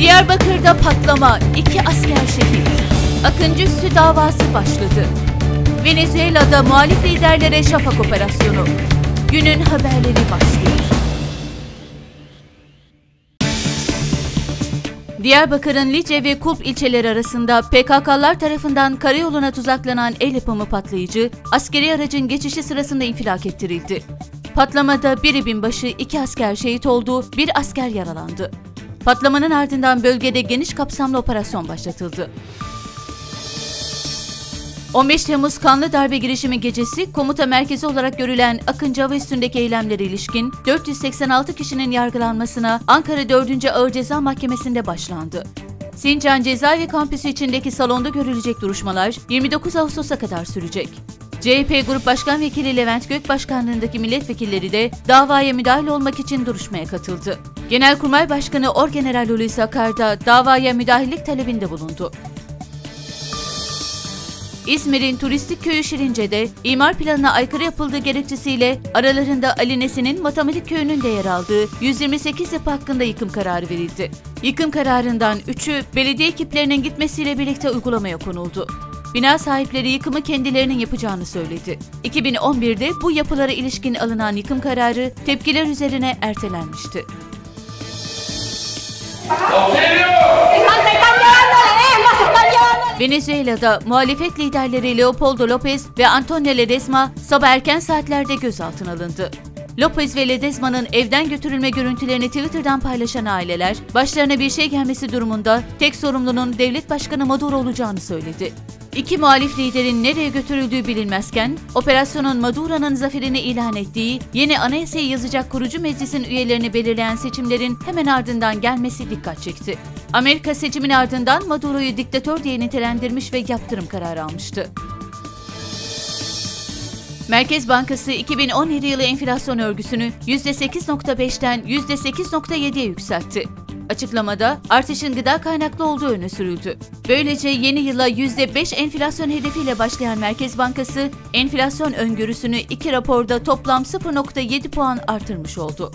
Diyarbakır'da patlama, iki asker şehit. Akıncı Üssü davası başladı. Venezuela'da muhalif liderlere şafak operasyonu. Günün haberleri başlıyor. Diyarbakır'ın Lice ve Kulp ilçeleri arasında PKK'lar tarafından karayoluna tuzaklanan el yapımı patlayıcı, askeri aracın geçişi sırasında infilak ettirildi. Patlamada biri binbaşı, iki asker şehit oldu, bir asker yaralandı. Patlamanın ardından bölgede geniş kapsamlı operasyon başlatıldı. 15 Temmuz kanlı darbe girişimi gecesi komuta merkezi olarak görülen Akıncı Hava üstündeki eylemlere ilişkin 486 kişinin yargılanmasına Ankara 4. Ağır Ceza Mahkemesi'nde başlandı. Sincan Cezaevi Kampüsü içindeki salonda görülecek duruşmalar 29 Ağustos'a kadar sürecek. CHP Grup Başkan Vekili Levent Gök Başkanlığındaki milletvekilleri de davaya müdahale olmak için duruşmaya katıldı. Genelkurmay Başkanı Orgeneral Hulusi Akar da davaya müdahalelik talebinde bulundu. İzmir'in turistik köyü Şirince'de imar planına aykırı yapıldığı gerekçesiyle aralarında Ali Nesin'in matematik köyünün de yer aldığı 128 yapı hakkında yıkım kararı verildi. Yıkım kararından 3'ü belediye ekiplerinin gitmesiyle birlikte uygulamaya konuldu. Bina sahipleri yıkımı kendilerinin yapacağını söyledi. 2011'de bu yapılara ilişkin alınan yıkım kararı tepkiler üzerine ertelenmişti. ¡Hijos, te están llevando a la lengua! ¡Se están llevando a la Venezuela'da muhalefet liderleri Leopoldo Lopez ve Antonio Ledesma sabah erken saatlerde gözaltına alındı. Lopez ve Ledesma'nın evden götürülme görüntülerini Twitter'dan paylaşan aileler, başlarına bir şey gelmesi durumunda tek sorumlunun devlet başkanı Maduro olacağını söyledi. İki muhalif liderin nereye götürüldüğü bilinmezken, operasyonun Maduro'nun zaferini ilan ettiği yeni anayasayı yazacak kurucu meclisin üyelerini belirleyen seçimlerin hemen ardından gelmesi dikkat çekti. Amerika seçimin ardından Maduro'yu diktatör diye nitelendirmiş ve yaptırım kararı almıştı. Merkez Bankası 2017 yılı enflasyon örgüsünü %8.5'ten %8.7'ye yükseltti. Açıklamada artışın gıda kaynaklı olduğu öne sürüldü. Böylece yeni yıla %5 enflasyon hedefiyle başlayan Merkez Bankası, enflasyon öngörüsünü iki raporda toplam 0.7 puan artırmış oldu.